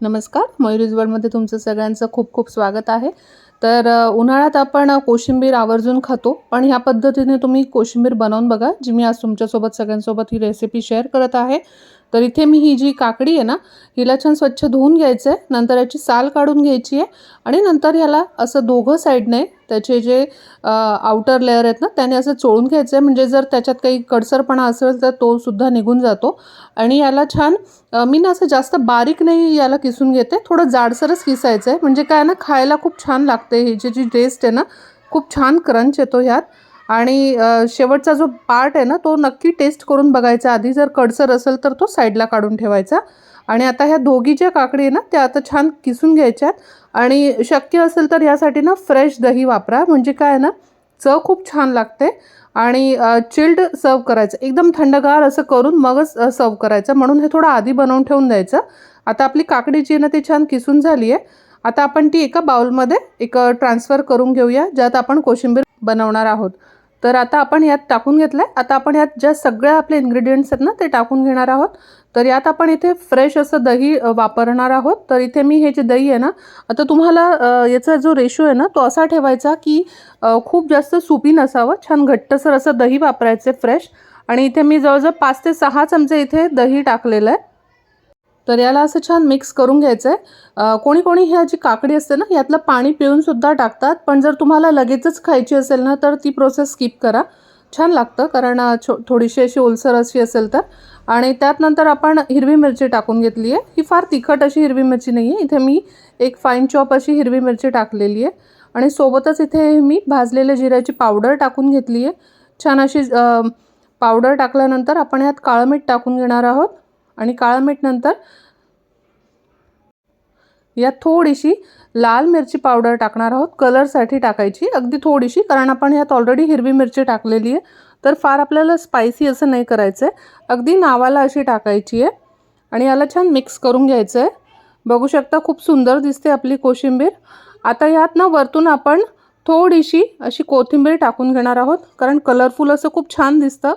नमस्कार मयुरीज वर्ल्डमध्ये तुमचं सगळ्यांचं खूप खूप स्वागत आहे. तर उन्हाळ्यात आपण कोशिंबीर आवर्जून खातो. पण ह्या पद्धतीने तुम्ही कोशिंबीर बनवून बघा जी मी आज तुमच्यासोबत सगळ्यांसोबत ही रेसिपी शेअर करत आहे. तर इथे मी ही जी काकडी आहे ना हिला छान स्वच्छ धुवून घ्यायचं आहे नंतर याची साल काढून घ्यायची आहे. आणि नंतर ह्याला असं दोघं साईडने त्याचे जे आउटर लेअर आहेत ना त्याने असं चोळून घ्यायचं आहे म्हणजे जर त्याच्यात काही कडसरपणा असेल तर तो सुद्धा निघून जातो. आणि याला छान मी ना असं जास्त बारीक नाही याला किसून घेते. थोडं जाडसरच किसायचं आहे म्हणजे काय ना खायला खूप छान लागतं. ही ह्याची जी टेस्ट आहे ना खूप छान क्रंच येतो ह्यात. आणि शेवटचा जो पार्ट आहे ना तो नक्की टेस्ट करून बघायचा. आधी जर कडसर असेल तर तो साईडला काढून ठेवायचा. आणि आता ह्या दोघी ज्या काकडी आहे ना त्या आता छान किसून घ्यायच्यात. आणि शक्य असेल तर ह्यासाठी ना फ्रेश दही वापरा. म्हणजे काय आहे ना चव खूप छान लागते. आणि चिल्ड सर्व करायचं. एकदम थंडगार असं करून मगच सर्व करायचं. म्हणून हे थोडं आधी बनवून ठेवून द्यायचं. आता आपली काकडी जी आहे ना ती छान किसून झाली आहे आता आपण ती एका बाउलमध्ये एक ट्रान्सफर करून घेऊया ज्यात आपण कोशिंबीर बनवणार आहोत. तर आता आपण यात टाकून घेतलं आहे आता आपण यात ज्या सगळ्या आपले इन्ग्रेडियंट्स आहेत ना ते टाकून घेणार आहोत. तर यात आपण इथे फ्रेश असं दही वापरणार आहोत. तर इथे मी हे जे दही आहे ना आता तुम्हाला याचा जो रेशो आहे ना तो असा ठेवायचा की खूप जास्त सुपी नसावं. छान घट्टसर असं दही वापरायचं फ्रेश आणि इथे मी जवळजवळ पाच ते सहा चमचे इथे दही टाकलेलं आहे. तर याला असं छान मिक्स करून घ्यायचं आहे कोणी कोणी ह्या जी काकडी असते ना यातलं पाणी पिऊनसुद्धा टाकतात. पण जर तुम्हाला लगेचच खायची असेल ना तर ती प्रोसेस स्किप करा. छान लागतं कारण छो थोडीशी अशी ओलसर अशी असेल तर. आणि त्यात नंतर आपण हिरवी मिरची टाकून घेतली आहे. ही फार तिखट अशी हिरवी मिरची नाही आहे इथे मी एक फाईन चॉप अशी हिरवी मिरची टाकलेली आहे. आणि सोबतच इथे मी भाजलेल्या जिऱ्याची पावडर टाकून घेतली आहे. छान अशी पावडर टाकल्यानंतर आपण यात काळं मीठ टाकून घेणार आहोत. आणि काळं मीठ नंतर यात थोडीशी लाल मिरची पावडर टाकणार आहोत. कलरसाठी टाकायची. अगदी थोडीशी कारण आपण यात ऑलरेडी हिरवी मिरची टाकलेली आहे. तर फार आपल्याला स्पायसी असं नाही करायचं आहे अगदी नावाला अशी टाकायची आहे. आणि याला छान मिक्स करून घ्यायचं आहे बघू शकता खूप सुंदर दिसते आपली कोशिंबीर. आता यात ना वरतून आपण थोडीशी अशी कोथिंबीर टाकून घेणार आहोत. कारण कलरफुल असं खूप छान दिसतं.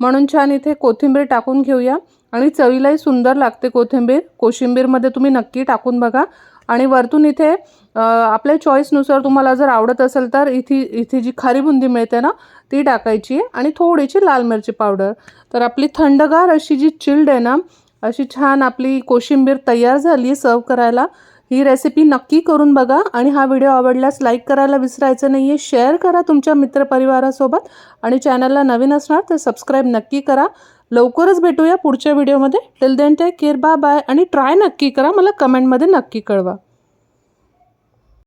म्हणून छान इथे कोथिंबीर टाकून घेऊया. आणि चवीलाही सुंदर लागते कोथिंबीर. कोशिंबीरमध्ये तुम्ही नक्की टाकून बघा. आणि वरतून इथे आपल्या चॉईसनुसार तुम्हाला जर आवडत असेल तर इथे इथे जी खारी बुंदी मिळते ना ती टाकायची आहे. आणि थोडीशी लाल मिरची पावडर. तर आपली थंडगार अशी जी चिल्ड आहे ना अशी छान आपली कोशिंबीर तयार झाली आहे सर्व करायला. ही रेसिपी नक्की करून बघा आणि हा व्हिडिओ आवडल्यास लाईक करायला विसरायचं नाही आहे शेअर करा तुमच्या मित्रपरिवारासोबत आणि चॅनलला नवीन असणार तर सबस्क्राईब नक्की करा. लवकरच भेटूया पुढच्या व्हिडिओमध्ये till then take care bye bye आणि ट्राय नक्की करा. मला कमेंटमध्ये नक्की कळवा.